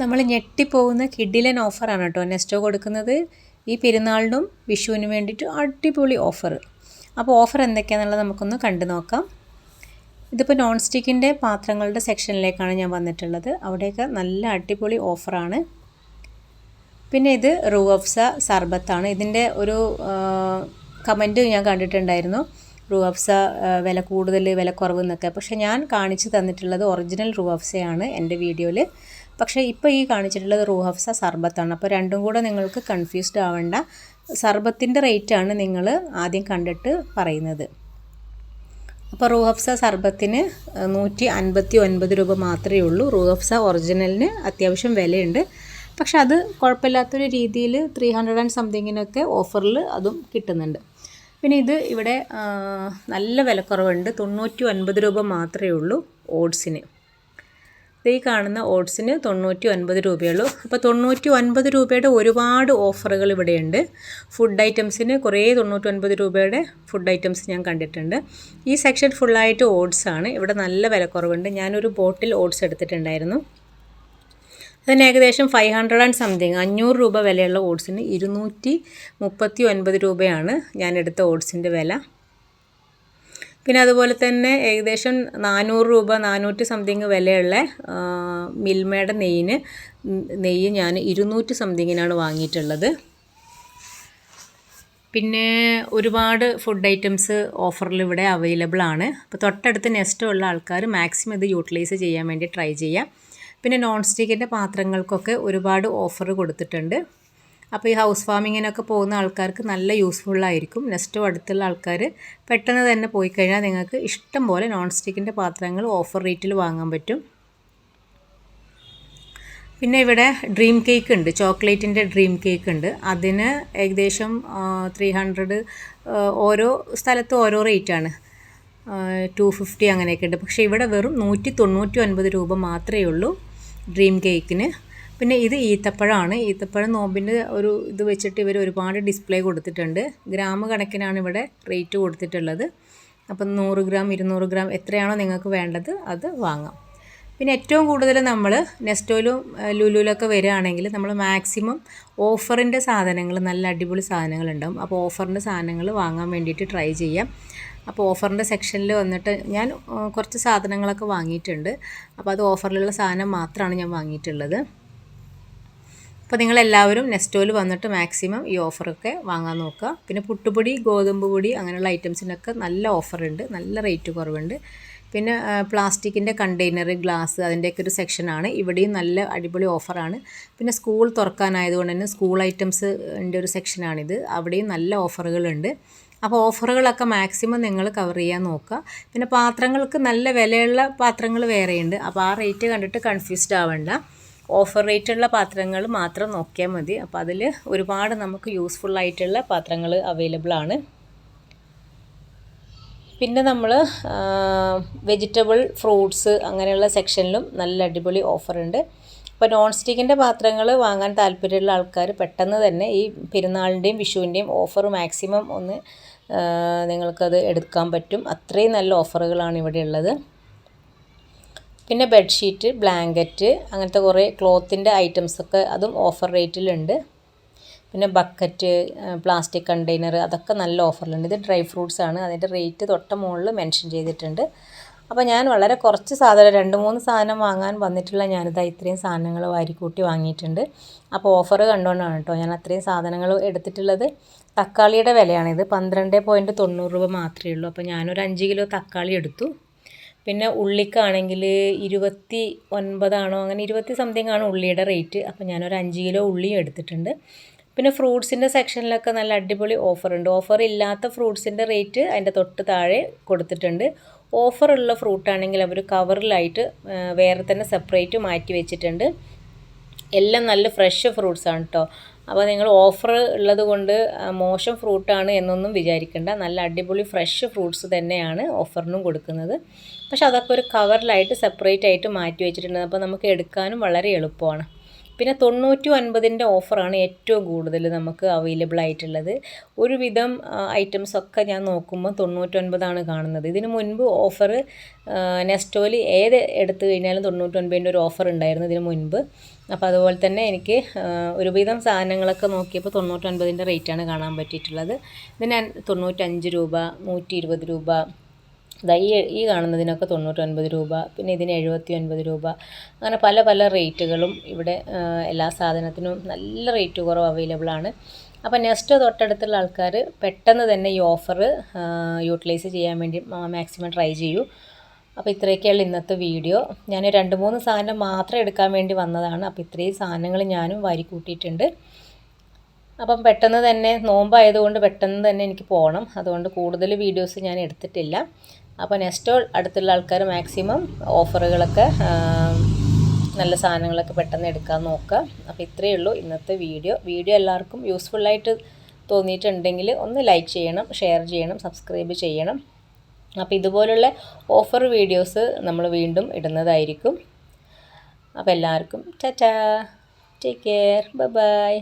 നമ്മൾ ഞെട്ടിപ്പോകുന്ന കിഡിലൻ ഓഫറാണ് കേട്ടോ നെസ്റ്റോ കൊടുക്കുന്നത്. ഈ പെരുന്നാളിനും വിഷുവിനും വേണ്ടിയിട്ട് അടിപൊളി ഓഫർ. അപ്പോൾ ഓഫർ എന്തൊക്കെയാണെന്നുള്ളത് നമുക്കൊന്ന് കണ്ടു നോക്കാം. ഇതിപ്പോൾ നോൺ സ്റ്റിക്കിന്റെ പാത്രങ്ങളുടെ സെക്ഷനിലേക്കാണ് ഞാൻ വന്നിട്ടുള്ളത്. അവിടെയൊക്കെ നല്ല അടിപൊളി ഓഫറാണ്. പിന്നെ ഇത് റൂഅഫ്സ സർബത്താണ്. ഇതിന്റെ ഒരു കമന്റ് ഞാൻ കണ്ടിട്ടുണ്ടായിരുന്നു. റൂഅഫ്സ വില കൂടുതൽ വില കുറവ് എന്നൊക്കെ. പക്ഷേ ഞാൻ കാണിച്ചു തന്നിട്ടുള്ളത് ഒറിജിനൽ റൂഅഫ്സയാണ് എന്റെ വീഡിയോയിൽ. പക്ഷേ ഇപ്പോൾ ഈ കാണിച്ചിട്ടുള്ളത് റൂഹഫ്സ സർബത്താണ്. അപ്പോൾ രണ്ടും കൂടെ നിങ്ങൾക്ക് കൺഫ്യൂസ്ഡ് ആവേണ്ട. സർബത്തിന്റെ റേറ്റാണ് നിങ്ങൾ ആദ്യം കണ്ടിട്ട് പറയുന്നത്. അപ്പോൾ റൂഹഫ്സ സർബത്തിന് നൂറ്റി അൻപത്തി ഒൻപത് രൂപ മാത്രമേ ഉള്ളൂ. റൂഹഫ്സ ഒറിജിനലിന് അത്യാവശ്യം വിലയുണ്ട്. പക്ഷെ അത് കുഴപ്പമില്ലാത്തൊരു രീതിയിൽ ത്രീ ഹൺഡ്രഡ് ആൻഡ് സംതിങ്ങിനൊക്കെ ഓഫറിൽ അതും കിട്ടുന്നുണ്ട്. പിന്നെ ഇത് ഇവിടെ നല്ല വിലക്കുറവുണ്ട്. തൊണ്ണൂറ്റി ഒൻപത് രൂപ മാത്രമേ ഉള്ളൂ ഓട്സിന്. ഈ കാണുന്ന ഓട്സിന് തൊണ്ണൂറ്റി ഒൻപത് രൂപയുള്ളൂ. അപ്പോൾ തൊണ്ണൂറ്റി ഒൻപത് രൂപയുടെ ഒരുപാട് ഓഫറുകൾ ഇവിടെയുണ്ട്. ഫുഡ് ഐറ്റംസിന് കുറേ തൊണ്ണൂറ്റി ഒൻപത് രൂപയുടെ ഫുഡ് ഐറ്റംസ് ഞാൻ കണ്ടിട്ടുണ്ട്. ഈ സെക്ഷൻ ഫുള്ളായിട്ട് ഓട്സ് ആണ് ഇവിടെ നല്ല വിലക്കുറവുണ്ട്. ഞാനൊരു ബോട്ടിൽ ഓട്സ് എടുത്തിട്ടുണ്ടായിരുന്നു. അതിന് ഏകദേശം ഫൈവ് ഹൺഡ്രഡ് ആൻഡ് സംതിങ് അഞ്ഞൂറ് രൂപ വിലയുള്ള ഓട്സിന് ഇരുന്നൂറ്റി മുപ്പത്തി ഒൻപത് രൂപയാണ് ഞാൻ എടുത്ത ഓട്സിന്റെ വില. പിന്നെ അതുപോലെ തന്നെ ഏകദേശം നാനൂറ് രൂപ നാനൂറ്റി സംതിങ് വിലയുള്ള മിൽമയുടെ നെയ്യിന് നെയ്യ് ഞാൻ ഇരുന്നൂറ്റി സംതിങ്ങിനാണ് വാങ്ങിയിട്ടുള്ളത്. പിന്നെ ഒരുപാട് ഫുഡ് ഐറ്റംസ് ഓഫറിൽ ഇവിടെ അവൈലബിൾ ആണ്. അപ്പോൾ തൊട്ടടുത്ത് നെസ്റ്റ് ഉള്ള ആൾക്കാർ മാക്സിമം ഇത് യൂട്ടിലൈസ് ചെയ്യാൻ വേണ്ടി ട്രൈ ചെയ്യാം. പിന്നെ നോൺ സ്റ്റിക്കിന്റെ പാത്രങ്ങൾക്കൊക്കെ ഒരുപാട് ഓഫർ കൊടുത്തിട്ടുണ്ട്. അപ്പോൾ ഈ ഹൗസ് ഫാമിങ്ങിനൊക്കെ പോകുന്ന ആൾക്കാർക്ക് നല്ല യൂസ്ഫുള്ളായിരിക്കും നെസ്റ്റ് അടുത്തുള്ള ആൾക്കാർ പെട്ടെന്ന് തന്നെ പോയി കഴിഞ്ഞാൽ നിങ്ങൾക്ക് ഇഷ്ടം പോലെ നോൺ സ്റ്റിക്കിന്റെ പാത്രങ്ങൾ ഓഫർ റേറ്റിൽ വാങ്ങാൻ പറ്റും. പിന്നെ ഇവിടെ ഡ്രീം കേക്ക് ഉണ്ട്. ചോക്ലേറ്റിന്റെ ഡ്രീം കേക്ക് ഉണ്ട്. അതിന് ഏകദേശം ത്രീ ഹൺഡ്രഡ് ഓരോ സ്ഥലത്ത് ഓരോ റേറ്റാണ് ടു ഫിഫ്റ്റി അങ്ങനെയൊക്കെ ഉണ്ട്. പക്ഷേ ഇവിടെ വെറും നൂറ്റി തൊണ്ണൂറ്റി ഒൻപത് രൂപ മാത്രമേ ഉള്ളൂ ഡ്രീം കേക്കിന് പിന്നെ ഇത് ഈത്തപ്പഴമാണ്. ഈത്തപ്പഴം നോമ്പിന്റെ ഒരു ഇത് വെച്ചിട്ട് ഇവർ ഒരുപാട് ഡിസ്പ്ലേ കൊടുത്തിട്ടുണ്ട്. ഗ്രാം കണക്കിനാണ് ഇവിടെ റേറ്റ് കൊടുത്തിട്ടുള്ളത്. അപ്പം നൂറ് ഗ്രാം ഇരുന്നൂറ് ഗ്രാം എത്രയാണോ നിങ്ങൾക്ക് വേണ്ടത് അത് വാങ്ങാം. പിന്നെ ഏറ്റവും കൂടുതൽ നമ്മൾ നെസ്റ്റോയിലും ലുലുലൊക്കെ വരികയാണെങ്കിൽ നമ്മൾ മാക്സിമം ഓഫറിന്റെ സാധനങ്ങൾ നല്ല അടിപൊളി സാധനങ്ങളുണ്ടാവും അപ്പോൾ ഓഫറിന്റെ സാധനങ്ങൾ വാങ്ങാൻ വേണ്ടിയിട്ട് ട്രൈ ചെയ്യാം. അപ്പോൾ ഓഫറിന്റെ സെക്ഷനിൽ വന്നിട്ട് ഞാൻ കുറച്ച് സാധനങ്ങളൊക്കെ വാങ്ങിയിട്ടുണ്ട്. അപ്പോൾ അത് ഓഫറിലുള്ള സാധനം മാത്രമാണ് ഞാൻ വാങ്ങിയിട്ടുള്ളത്. അപ്പോൾ നിങ്ങളെല്ലാവരും നെസ്റ്റോയിൽ വന്നിട്ട് മാക്സിമം ഈ ഓഫറൊക്കെ വാങ്ങാൻ നോക്കുക. പിന്നെ പുട്ടുപൊടി ഗോതമ്പ് പൊടി അങ്ങനെയുള്ള ഐറ്റംസിനൊക്കെ നല്ല ഓഫറുണ്ട്. നല്ല റേറ്റ് കുറവുണ്ട്. പിന്നെ പ്ലാസ്റ്റിക്കിന്റെ കണ്ടെയ്നർ ഗ്ലാസ് അതിന്റെയൊക്കെ ഒരു സെക്ഷനാണ്. ഇവിടെയും നല്ല അടിപൊളി ഓഫറാണ്. പിന്നെ സ്കൂൾ തുറക്കാനായതുകൊണ്ട് തന്നെ സ്കൂൾ ഐറ്റംസിന്റെ ഒരു സെക്ഷനാണിത്. അവിടെയും നല്ല ഓഫറുകളുണ്ട്. അപ്പോൾ ഓഫറുകളൊക്കെ മാക്സിമം നിങ്ങൾ കവർ ചെയ്യാൻ നോക്കുക. പിന്നെ പാത്രങ്ങൾക്ക് നല്ല വിലയുള്ള പാത്രങ്ങൾ വേറെയുണ്ട്. അപ്പോൾ ആ റേറ്റ് കണ്ടിട്ട് കൺഫ്യൂസ്ഡ് ആവണ്ട. ഓഫർ റേറ്റുള്ള പാത്രങ്ങൾ മാത്രം നോക്കിയാൽ മതി. അപ്പോൾ അതിൽ ഒരുപാട് നമുക്ക് യൂസ്ഫുൾ ആയിട്ടുള്ള പാത്രങ്ങൾ അവൈലബിൾ ആണ്. പിന്നെ നമ്മൾ വെജിറ്റബിൾ ഫ്രൂട്ട്സ് അങ്ങനെയുള്ള സെക്ഷനിലും നല്ല അടിപൊളി ഓഫറുണ്ട് അപ്പോൾ നോൺ സ്റ്റിക്കിന്റെ പാത്രങ്ങൾ വാങ്ങാൻ താല്പര്യമുള്ള ആൾക്കാർ പെട്ടെന്ന് തന്നെ ഈ പെരുന്നാളിന്റെയും വിഷുവിന്റെയും ഓഫർ മാക്സിമം ഒന്ന് നിങ്ങൾക്കത് എടുക്കാൻ പറ്റും. അത്രയും നല്ല ഓഫറുകളാണ് ഇവിടെ ഉള്ളത്. പിന്നെ ബെഡ്ഷീറ്റ് ബ്ലാങ്കറ്റ് അങ്ങനത്തെ കുറേ ക്ലോത്തിന്റെ ഐറ്റംസൊക്കെ അതും ഓഫർ റേറ്റിലുണ്ട്. പിന്നെ ബക്കറ്റ് പ്ലാസ്റ്റിക് കണ്ടെയ്നർ അതൊക്കെ നല്ല ഓഫറിലുണ്ട്. ഇത് ഡ്രൈ ഫ്രൂട്ട്സ് ആണ്. അതിന്റെ റേറ്റ് തൊട്ട മുകളിൽ മെൻഷൻ ചെയ്തിട്ടുണ്ട്. അപ്പോൾ ഞാൻ വളരെ കുറച്ച് സാധനം രണ്ട് മൂന്ന് സാധനം വാങ്ങാൻ വന്നിട്ടുള്ള ഞാനിത് ഇത്രയും സാധനങ്ങൾ വാരിക്കൂട്ടി വാങ്ങിയിട്ടുണ്ട്. അപ്പോൾ ഓഫർ കണ്ടുകൊണ്ടാണ് കേട്ടോ ഞാൻ അത്രയും സാധനങ്ങൾ എടുത്തിട്ടുള്ളത്. തക്കാളിയുടെ വിലയാണിത് പന്ത്രണ്ട് പോയിന്റ് തൊണ്ണൂറ് രൂപ മാത്രമേ ഉള്ളൂ. അപ്പോൾ ഞാനൊരു അഞ്ച് കിലോ തക്കാളി എടുത്തു. പിന്നെ ഉള്ളിക്കാണെങ്കിൽ ഇരുപത്തി ഒൻപതാണോ അങ്ങനെ ഇരുപത്തി സംതിങ് ആണ് ഉള്ളിയുടെ റേറ്റ് അപ്പോൾ ഞാനൊരു അഞ്ച് കിലോ ഉള്ളിയും എടുത്തിട്ടുണ്ട്. പിന്നെ ഫ്രൂട്ട്സിന്റെ സെക്ഷനിലൊക്കെ നല്ല അടിപൊളി ഓഫറുണ്ട്. ഓഫർ ഇല്ലാത്ത ഫ്രൂട്ട്സിന്റെ റേറ്റ് അതിന്റെ തൊട്ട് താഴെ കൊടുത്തിട്ടുണ്ട്. ഓഫറുള്ള ഫ്രൂട്ടാണെങ്കിൽ അവർ കവറിലായിട്ട് വേറെ തന്നെ സെപ്പറേറ്റ് മാറ്റി വെച്ചിട്ടുണ്ട്. എല്ലാം നല്ല ഫ്രഷ് ഫ്രൂട്ട്സാണ് കേട്ടോ അപ്പോൾ നിങ്ങൾ ഓഫർ ഉള്ളത് കൊണ്ട് മോശം ഫ്രൂട്ടാണ് എന്നൊന്നും വിചാരിക്കേണ്ട. നല്ല അടിപൊളി ഫ്രഷ് ഫ്രൂട്ട്സ് തന്നെയാണ് ഓഫറിനും കൊടുക്കുന്നത്. പക്ഷെ അതൊക്കെ ഒരു കവറിലായിട്ട് സെപ്പറേറ്റ് ആയിട്ട് മാറ്റി വെച്ചിട്ടുണ്ട്. അപ്പോൾ നമുക്ക് എടുക്കാനും വളരെ എളുപ്പമാണ്. പിന്നെ തൊണ്ണൂറ്റി ഒൻപതിന്റെ ഓഫറാണ് ഏറ്റവും കൂടുതൽ നമുക്ക് അവൈലബിൾ ആയിട്ടുള്ളത്. ഒരുവിധം ഐറ്റംസ് ഒക്കെ ഞാൻ നോക്കുമ്പോൾ തൊണ്ണൂറ്റൊൻപതാണ് കാണുന്നത്. ഇതിനു മുൻപ് ഓഫർ നെസ്റ്റോയിൽ ഏത് എടുത്തു കഴിഞ്ഞാലും തൊണ്ണൂറ്റൊൻപതിന്റെ ഒരു ഓഫർ ഉണ്ടായിരുന്നു ഇതിനു മുൻപ്. അപ്പോൾ അതുപോലെ തന്നെ എനിക്ക് ഒരുവിധം സാധനങ്ങളൊക്കെ നോക്കിയപ്പോൾ തൊണ്ണൂറ്റൊൻപതിന്റെ റേറ്റാണ് കാണാൻ പറ്റിയിട്ടുള്ളത്. ഇതിന് തൊണ്ണൂറ്റഞ്ച് രൂപ നൂറ്റി ഇരുപത് രൂപ ഈ ഈ കാണുന്നതിനൊക്കെ തൊണ്ണൂറ്റൊൻപത് രൂപ പിന്നെ ഇതിന് എഴുപത്തി ഒൻപത് രൂപ. അങ്ങനെ പല പല റേറ്റുകളും ഇവിടെ എല്ലാ സാധനത്തിനും നല്ല റേറ്റ് കുറവ് അവൈലബിൾ ആണ്. അപ്പോൾ നെക്സ്റ്റ് തൊട്ടടുത്തുള്ള ആൾക്കാർ പെട്ടെന്ന് തന്നെ ഈ ഓഫർ യൂട്ടിലൈസ് ചെയ്യാൻ വേണ്ടി മാക്സിമം ട്രൈ ചെയ്യൂ. അപ്പോൾ ഇത്രയൊക്കെയുള്ള ഇന്നത്തെ വീഡിയോ ഞാൻ രണ്ട് മൂന്ന് സാധനം മാത്രം എടുക്കാൻ വേണ്ടി വന്നതാണ്. അപ്പോൾ ഇത്രയും സാധനങ്ങൾ ഞാനും വാരി കൂട്ടിയിട്ടുണ്ട്. അപ്പം പെട്ടെന്ന് തന്നെ നോമ്പായതുകൊണ്ട് പെട്ടെന്ന് തന്നെ എനിക്ക് പോകണം. അതുകൊണ്ട് കൂടുതൽ വീഡിയോസ് ഞാൻ എടുത്തിട്ടില്ല. അപ്പോൾ നെസ്റ്റോൾ അടുത്തുള്ള ആൾക്കാർ മാക്സിമം ഓഫറുകളൊക്കെ നല്ല സാധനങ്ങളൊക്കെ പെട്ടെന്ന് എടുക്കാൻ നോക്കുക. അപ്പോൾ ഇത്രയേ ഉള്ളൂ ഇന്നത്തെ വീഡിയോ. വീഡിയോ എല്ലാവർക്കും യൂസ്ഫുള്ളായിട്ട് തോന്നിയിട്ടുണ്ടെങ്കിൽ ഒന്ന് ലൈക്ക് ചെയ്യണം ഷെയർ ചെയ്യണം സബ്സ്ക്രൈബ് ചെയ്യണം. അപ്പോൾ ഇതുപോലുള്ള ഓഫർ വീഡിയോസ് നമ്മൾ വീണ്ടും ഇടുന്നതായിരിക്കും. അപ്പോൾ എല്ലാവർക്കും tata take care bye bye